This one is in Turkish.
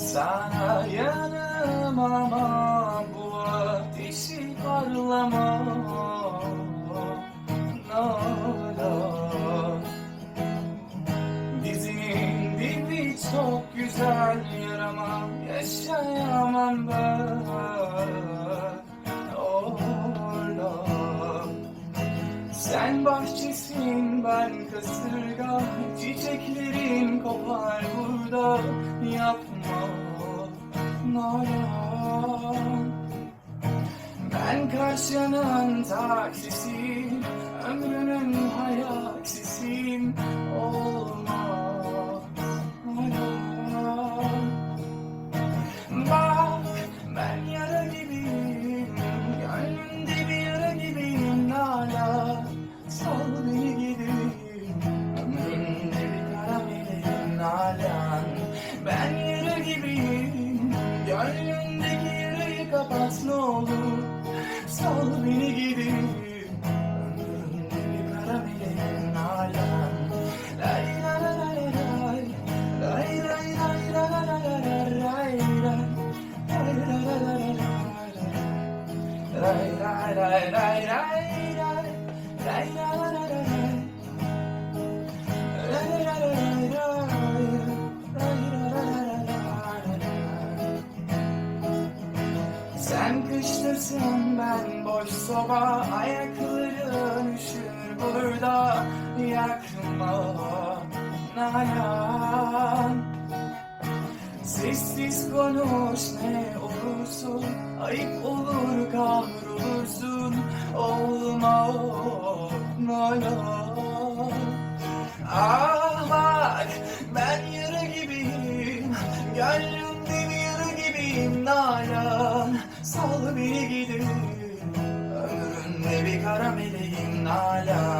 Sana yanım ama bu ateşi parlama. Olur Dizinin dibi çok güzel yaramam Yaşayamam ben. Orada Sen bahçesin ben kasırga Çiçeklerin kopar ben karşının taksisiyim Ömrünün hayaksisiyim Olmaz. Hayal. Bak ben yara gibiyim Gönlümde bir yara gibiyim Hala sal beni gideyim. Ömrümde bir Nalan Ben yara gibiyim. Gönlümdeki yarayı kapat ne olur Sal beni gideyim Ömrümde bir kara meleğim Nalan Lay lay lay lay lay Lay lay lay lay lay lay lay lay Lay lay lay lay lay lay Lay lay lay lay lay lay Lay lay lay lay lay Lay Sen kıştasın ben boş soba. Ayakların üşür burada. Yakma Nalan Sessiz konuş ne olursun. Ayıp olur kahrolursun. Olma Nalan Ah Nalan Sal beni gideyim Ömründe bir kara meleğim Nalan